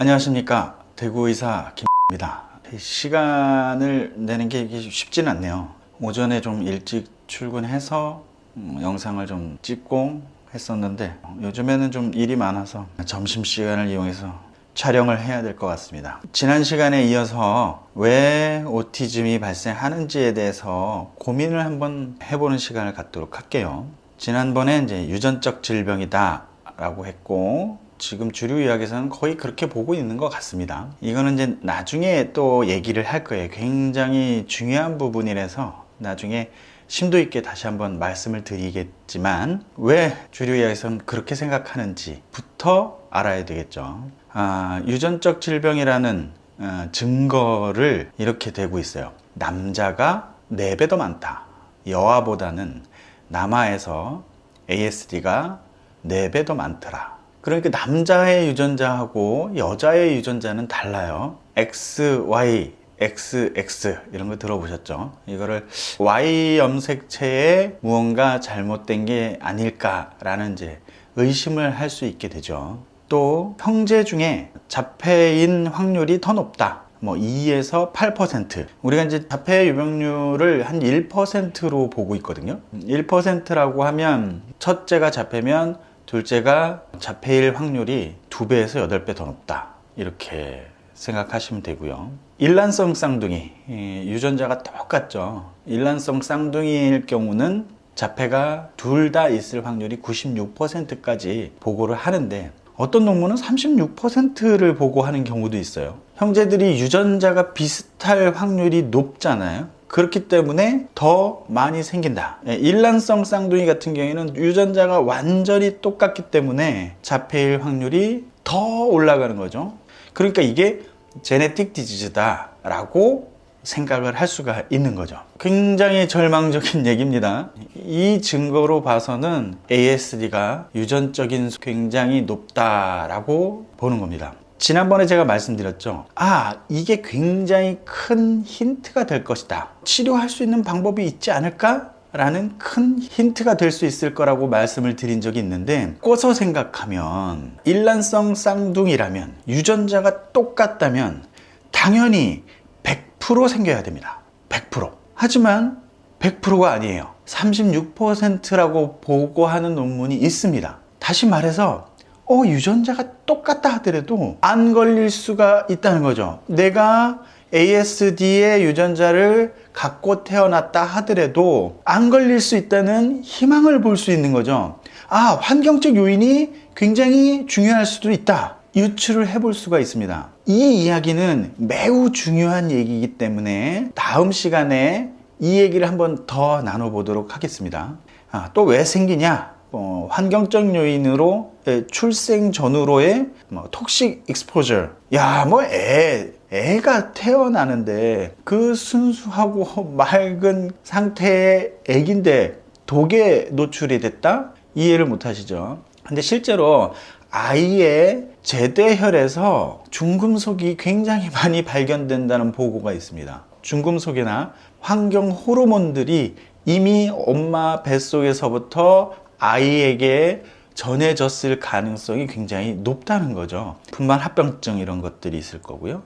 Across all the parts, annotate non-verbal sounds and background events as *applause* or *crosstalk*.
안녕하십니까. 대구의사 김입니다. 시간을 내는 게 쉽지는 않네요. 오전에 좀 일찍 출근해서 음, 영상을 좀 찍고 했었는데 요즘에는 좀 일이 많아서 점심시간을 이용해서 촬영을 해야 될 것 같습니다. 지난 시간에 이어서 왜 오티즘이 발생하는지에 대해서 고민을 한번 해보는 시간을 갖도록 할게요. 지난번에 이제 유전적 질병이다 라고 했고 지금 주류 의학에서는 거의 그렇게 보고 있는 것 같습니다. 이거는 이제 나중에 또 얘기를 할 거예요. 굉장히 중요한 부분이라서 나중에 심도 있게 다시 한번 말씀을 드리겠지만 왜 주류 의학에서는 그렇게 생각하는지부터 알아야 되겠죠. 아, 유전적 질병이라는 어, 증거를 이렇게 대고 있어요. 남자가 4배 더 많다. 여아보다는 남아에서 ASD가 4배 더 많더라. 그러니까 남자의 유전자하고 여자의 유전자는 달라요. X, Y, X, X 이런 거 들어보셨죠? 이거를 Y 염색체에 무언가 잘못된 게 아닐까라는 이제 의심을 할 수 있게 되죠. 또 형제 중에 자폐인 확률이 더 높다. 뭐 2에서 8% 우리가 이제 자폐 유병률을 한 1%로 보고 있거든요 1%라고 하면 첫째가 자폐면 둘째가 자폐일 확률이 2배에서 8배 더 높다 이렇게 생각하시면 되고요 일란성 쌍둥이 이 유전자가 똑같죠 일란성 쌍둥이일 경우는 자폐가 둘 다 있을 확률이 96%까지 보고를 하는데 어떤 논문은 36%를 보고하는 경우도 있어요. 형제들이 유전자가 비슷할 확률이 높잖아요. 그렇기 때문에 더 많이 생긴다. 예, 일란성 쌍둥이 같은 경우에는 유전자가 완전히 똑같기 때문에 자폐일 확률이 더 올라가는 거죠. 그러니까 이게 제네틱 디지즈다 라고 생각을 할 수가 있는 거죠. 굉장히 절망적인 *laughs* 얘기입니다. 이 증거로 봐서는 ASD가 유전적인 굉장히 높다라고 보는 겁니다. 지난번에 제가 말씀드렸죠. 아, 이게 굉장히 큰 힌트가 될 것이다. 치료할 수 있는 방법이 있지 않을까? 라는 큰 힌트가 될 수 있을 거라고 말씀을 드린 적이 있는데 꼬서 생각하면 일란성 쌍둥이라면 유전자가 똑같다면 당연히 100% 생겨야 됩니다. 100%. 하지만 100%가 아니에요. 36%라고 보고하는 논문이 있습니다. 다시 말해서 어, 유전자가 똑같다 하더라도 안 걸릴 수가 있다는 거죠. 내가 ASD의 유전자를 갖고 태어났다 하더라도 안 걸릴 수 있다는 희망을 볼 수 있는 거죠. 아, 환경적 요인이 굉장히 중요할 수도 있다. 유추를 해볼 수가 있습니다. 이 이야기는 매우 중요한 얘기이기 때문에 다음 시간에 이 얘기를 한번 더 나눠보도록 하겠습니다. 아, 또 왜 생기냐? 어, 환경적 요인으로 예, 출생 전후로의 뭐, 톡식 익스포저. 야, 뭐 애, 애가 태어나는데 그 순수하고 맑은 상태의 애긴데 독에 노출이 됐다? 이해를 못 하시죠? 근데 실제로 아이의 제대혈에서 중금속이 굉장히 많이 발견된다는 보고가 있습니다. 중금속이나 환경 호르몬들이 이미 엄마 뱃속에서부터 아이에게 전해졌을 가능성이 굉장히 높다는 거죠. 분만 합병증 이런 것들이 있을 거고요.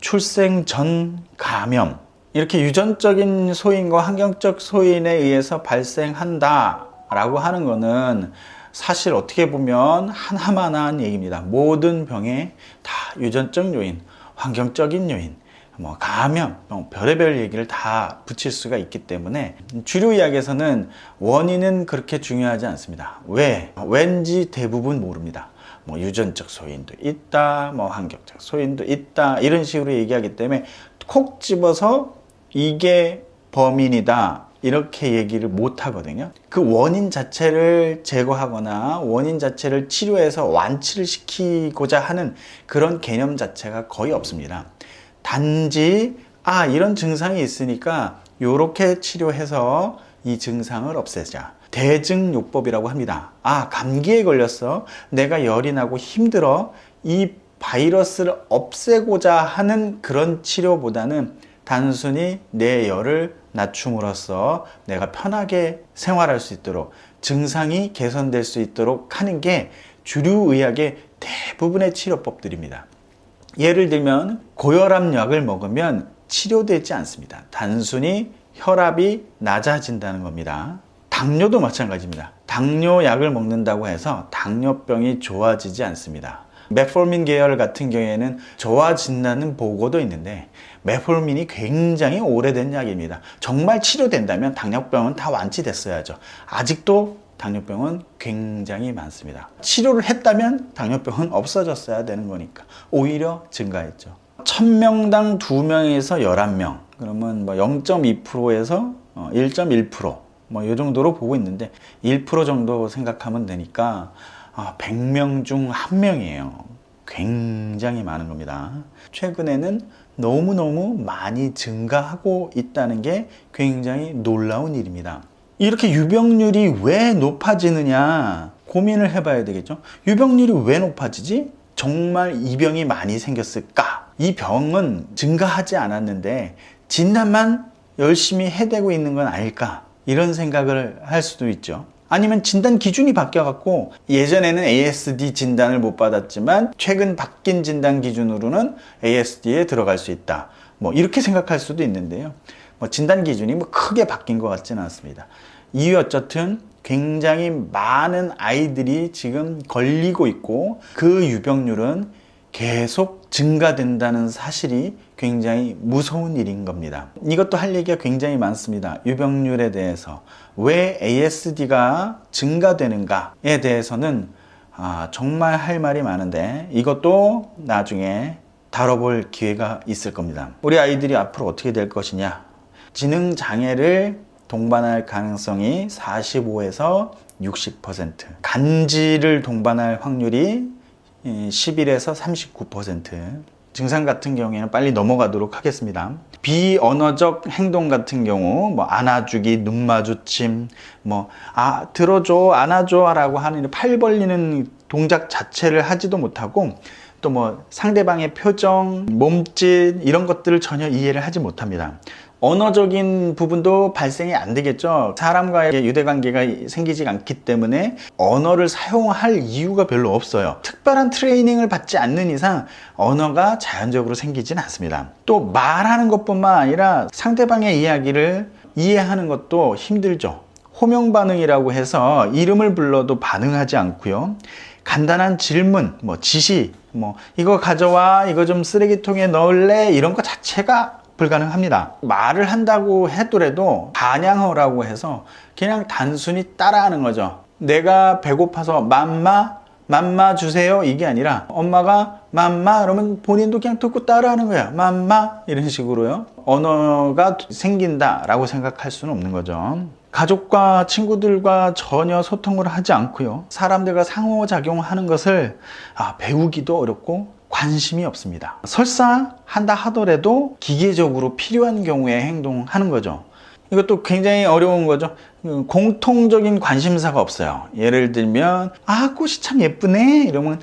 출생 전 감염. 이렇게 유전적인 소인과 환경적 소인에 의해서 발생한다라고 하는 거는 사실 어떻게 보면 하나만한 얘기입니다. 모든 병에 다 유전적 요인, 환경적인 요인, 뭐 감염, 뭐 별의별 얘기를 다 붙일 수가 있기 때문에 주류 의학에서는 원인은 그렇게 중요하지 않습니다. 왜? 왠지 대부분 모릅니다. 뭐 유전적 소인도 있다, 뭐 환경적 소인도 있다 이런 식으로 얘기하기 때문에 콕 집어서 이게 범인이다 이렇게 얘기를 못 하거든요. 그 원인 자체를 제거하거나 원인 자체를 치료해서 완치를 시키고자 하는 그런 개념 자체가 거의 없습니다. 단지 아 이런 증상이 있으니까 요렇게 치료해서 이 증상을 없애자. 대증요법이라고 합니다. 아 감기에 걸렸어. 내가 열이 나고 힘들어. 이 바이러스를 없애고자 하는 그런 치료보다는 단순히 내 열을 낮춤으로써 내가 편하게 생활할 수 있도록 증상이 개선될 수 있도록 하는 게 주류 의학의 대부분의 치료법들입니다. 예를 들면 고혈압 약을 먹으면 치료되지 않습니다. 단순히 혈압이 낮아진다는 겁니다. 당뇨도 마찬가지입니다. 당뇨 약을 먹는다고 해서 당뇨병이 좋아지지 않습니다. 메폴민 계열 같은 경우에는 좋아진다는 보고도 있는데 메폴민이 굉장히 오래된 약입니다. 정말 치료된다면 당뇨병은 다 완치됐어야죠. 아직도 당뇨병은 굉장히 많습니다. 치료를 했다면 당뇨병은 없어졌어야 되는 거니까 오히려 증가했죠. 1000명당 2명에서 11명 그러면 뭐 0.2%에서 1.1%뭐 이 정도로 보고 있는데 1% 정도 생각하면 되니까 아, 100명 중 1명이에요. 굉장히 많은 겁니다. 최근에는 너무너무 많이 증가하고 있다는 게 굉장히 놀라운 일입니다. 이렇게 유병률이 왜 높아지느냐 고민을 해봐야 되겠죠. 유병률이 왜 높아지지? 정말 이 병이 많이 생겼을까? 이 병은 증가하지 않았는데 진단만 열심히 해대고 있는 건 아닐까? 이런 생각을 할 수도 있죠. 아니면 진단 기준이 바뀌어갖고 예전에는 ASD 진단을 못 받았지만 최근 바뀐 진단 기준으로는 ASD에 들어갈 수 있다. 뭐 이렇게 생각할 수도 있는데요. 뭐 진단 기준이 뭐 크게 바뀐 것 같지는 않습니다. 이유 어쨌든 굉장히 많은 아이들이 지금 걸리고 있고 그 유병률은 계속 증가된다는 사실이 굉장히 무서운 일인 겁니다. 이것도 할 얘기가 굉장히 많습니다. 유병률에 대해서. 왜 ASD가 증가되는가에 대해서는 아, 정말 할 말이 많은데 이것도 나중에 다뤄볼 기회가 있을 겁니다. 우리 아이들이 앞으로 어떻게 될 것이냐. 지능 장애를 동반할 가능성이 45에서 60%. 간지를 동반할 확률이 11에서 39%. 증상 같은 경우에는 빨리 넘어가도록 하겠습니다. 비언어적 행동 같은 경우, 뭐, 안아주기, 눈 마주침, 뭐, 아, 들어줘, 안아줘 라고 하는 팔 벌리는 동작 자체를 하지도 못하고, 또 뭐, 상대방의 표정, 몸짓, 이런 것들을 전혀 이해를 하지 못합니다. 언어적인 부분도 발생이 안 되겠죠. 사람과의 유대관계가 생기지 않기 때문에 언어를 사용할 이유가 별로 없어요. 특별한 트레이닝을 받지 않는 이상 언어가 자연적으로 생기진 않습니다. 또 말하는 것뿐만 아니라 상대방의 이야기를 이해하는 것도 힘들죠. 호명 반응이라고 해서 이름을 불러도 반응하지 않고요. 간단한 질문, 뭐 지시, 뭐 이거 가져와, 이거 좀 쓰레기통에 넣을래 이런 것 자체가 불가능합니다. 말을 한다고 하더라도 반향어라고 해서 그냥 단순히 따라하는 거죠. 내가 배고파서 맘마 맘마 주세요. 이게 아니라 엄마가 맘마 그러면 본인도 그냥 듣고 따라하는 거야. 맘마 이런 식으로요. 언어가 생긴다 라고 생각할 수는 없는 거죠. 가족과 친구들과 전혀 소통을 하지 않고요. 사람들과 상호작용하는 것을 아, 배우기도 어렵고 관심이 없습니다. 설사 한다 하더라도 기계적으로 필요한 경우에 행동하는 거죠. 이것도 굉장히 어려운 거죠. 공통적인 관심사가 없어요. 예를 들면, 아, 꽃이 참 예쁘네? 이러면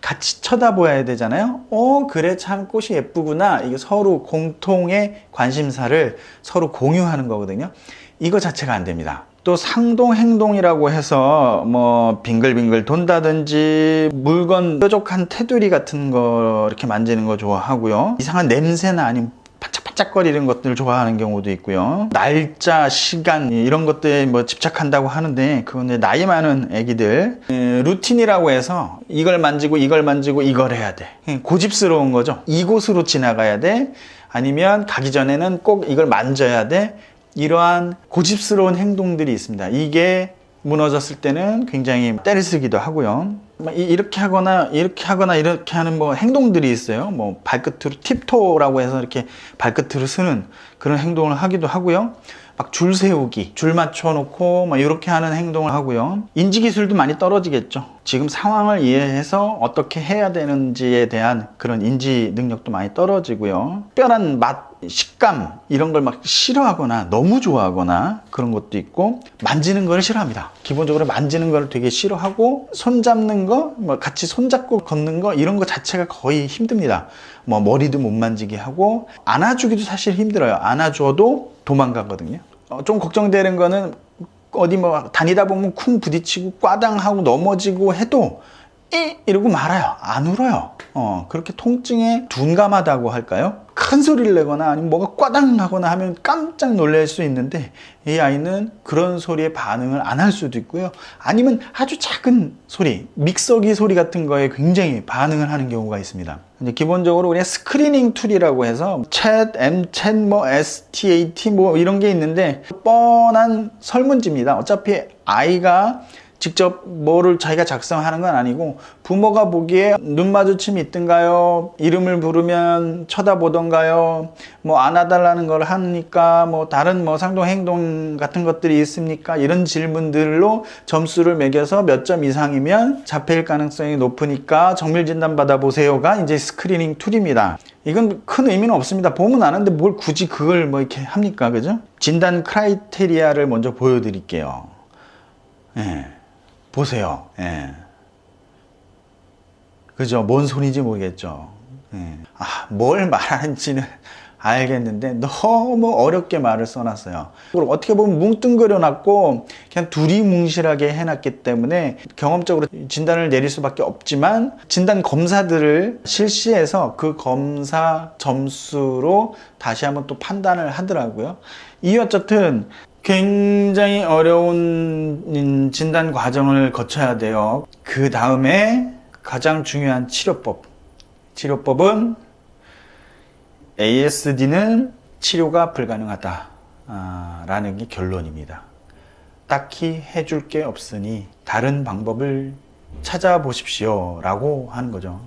같이 쳐다보아야 되잖아요. 어, 그래, 참 꽃이 예쁘구나. 이게 서로 공통의 관심사를 서로 공유하는 거거든요. 이거 자체가 안 됩니다. 또 상동 행동이라고 해서 뭐 빙글빙글 돈다든지 물건 뾰족한 테두리 같은 거 이렇게 만지는 거 좋아하고요. 이상한 냄새나 아니면 반짝반짝거리는 것들을 좋아하는 경우도 있고요. 날짜, 시간 이런 것들에 뭐 집착한다고 하는데 그건 나이 많은 애기들 루틴이라고 해서 이걸 만지고 이걸 만지고 이걸 해야 돼. 고집스러운 거죠. 이곳으로 지나가야 돼. 아니면 가기 전에는 꼭 이걸 만져야 돼. 이러한 고집스러운 행동들이 있습니다. 이게 무너졌을 때는 굉장히 때를 쓰기도 하고요. 이렇게 하거나 이렇게 하거나 이렇게 하는 뭐 행동들이 있어요. 뭐 발끝으로 팁토라고 해서 이렇게 발끝으로 쓰는 그런 행동을 하기도 하고요. 막 줄 세우기, 줄 맞춰 놓고 막 이렇게 하는 행동을 하고요. 인지 기술도 많이 떨어지겠죠. 지금 상황을 이해해서 어떻게 해야 되는지에 대한 그런 인지 능력도 많이 떨어지고요. 특별한 맛, 식감 이런 걸 막 싫어하거나 너무 좋아하거나 그런 것도 있고 만지는 걸 싫어합니다. 기본적으로 만지는 걸 되게 싫어하고 손 잡는 거, 뭐 같이 손 잡고 걷는 거 이런 거 자체가 거의 힘듭니다. 뭐 머리도 못 만지게 하고 안아주기도 사실 힘들어요. 안아줘도 도망가거든요. 어, 좀 걱정되는 거는 어디 뭐 다니다 보면 쿵 부딪히고 꽈당하고 넘어지고 해도 이 이러고 말아요. 안 울어요. 어, 그렇게 통증에 둔감하다고 할까요? 큰 소리를 내거나 아니면 뭐가 꽈당 하거나 하면 깜짝 놀랄 수 있는데 이 아이는 그런 소리에 반응을 안 할 수도 있고요. 아니면 아주 작은 소리, 믹서기 소리 같은 거에 굉장히 반응을 하는 경우가 있습니다. 이제 기본적으로 우리가 스크리닝 툴이라고 해서 챗, 엠챗, 뭐 STAT 뭐 이런 게 있는데 뻔한 설문지입니다. 어차피 아이가 직접 뭐를 자기가 작성하는 건 아니고 부모가 보기에 눈 마주침이 있던가요? 이름을 부르면 쳐다보던가요? 뭐 안아달라는 걸 하니까 뭐 다른 뭐 상동 행동 같은 것들이 있습니까? 이런 질문들로 점수를 매겨서 몇 점 이상이면 자폐일 가능성이 높으니까 정밀 진단 받아보세요가 이제 스크리닝 툴입니다. 이건 큰 의미는 없습니다. 보면 아는데 뭘 굳이 그걸 뭐 이렇게 합니까? 그죠? 진단 크라이테리아를 먼저 보여드릴게요. 예. 보세요. 예. 그죠? 뭔 소리인지 모르겠죠. 예. 아, 뭘 말하는지는 *laughs* 알겠는데 너무 어렵게 말을 써놨어요. 그리고 어떻게 보면 뭉뚱그려 놨고 그냥 두리뭉실하게 해놨기 때문에 경험적으로 진단을 내릴 수밖에 없지만 진단 검사들을 실시해서 그 검사 점수로 다시 한번 또 판단을 하더라고요. 이 어쨌든 굉장히 어려운 진단 과정을 거쳐야 돼요. 그 다음에 가장 중요한 치료법. 치료법은 ASD는 치료가 불가능하다. 아, 라는 게 결론입니다. 딱히 해줄 게 없으니 다른 방법을 찾아보십시오. 라고 하는 거죠.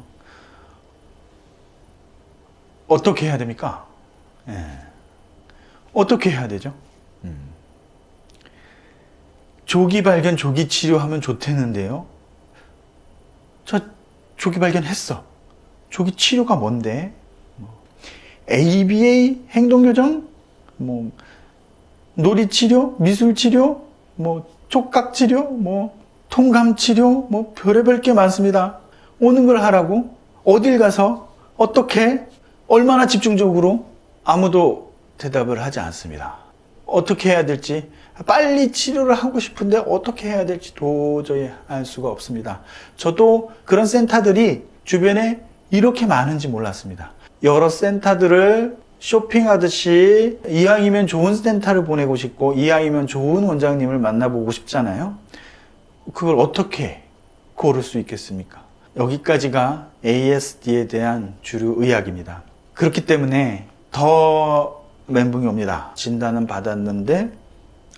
어떻게 해야 됩니까? 예. 어떻게 해야 되죠? 조기 발견, 조기 치료하면 좋대는데요. 저 조기 발견했어. 조기 치료가 뭔데? 뭐, ABA 행동교정, 뭐 놀이 치료, 미술 치료, 뭐 촉각 치료, 뭐 통감 치료, 뭐 별의별 게 많습니다. 오는 걸 하라고 어딜 가서 어떻게 얼마나 집중적으로 아무도 대답을 하지 않습니다. 어떻게 해야 될지 빨리 치료를 하고 싶은데 어떻게 해야 될지 도저히 알 수가 없습니다. 저도 그런 센터들이 주변에 이렇게 많은지 몰랐습니다. 여러 센터들을 쇼핑하듯이 이왕이면 좋은 센터를 보내고 싶고 이왕이면 좋은 원장님을 만나보고 싶잖아요. 그걸 어떻게 고를 수 있겠습니까? 여기까지가 ASD에 대한 주류 의학입니다. 그렇기 때문에 더 멘붕이 옵니다. 진단은 받았는데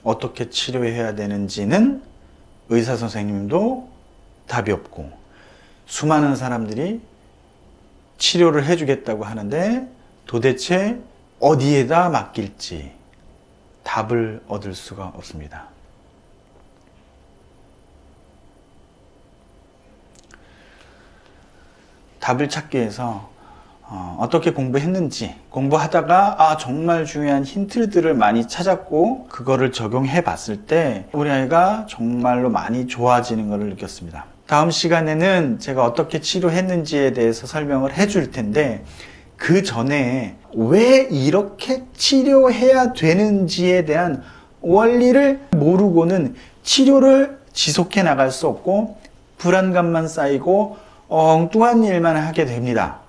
어떻게 치료해야 되는지는 의사 선생님도 답이 없고 수많은 사람들이 치료를 해주겠다고 하는데 도대체 어디에다 맡길지 답을 얻을 수가 없습니다. 답을 찾기 위해서 어, 떻게 공부했는지 공부하다가 아 정말 중요한 힌트들을 많이 찾았고 그거를 적용해 봤을 때 우리 아이가 정말로 많이 좋아지는 것을 느꼈습니다. 다음 시간에는 제가 어떻게 치료했는지에 대해서 설명을 해 줄 텐데 그 전에 왜 이렇게 치료해야 되는지에 대한 원리를 모르고는 치료를 지속해 나갈 수 없고 불안감만 쌓이고 엉뚱한 일만 하게 됩니다.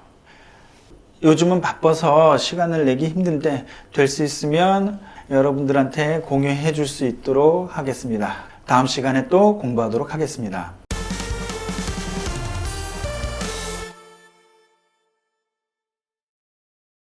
요즘은 바빠서 시간을 내기 힘든데 될 수 있으면 여러분들한테 공유해 줄 수 있도록 하겠습니다. 다음 시간에 또 공부하도록 하겠습니다.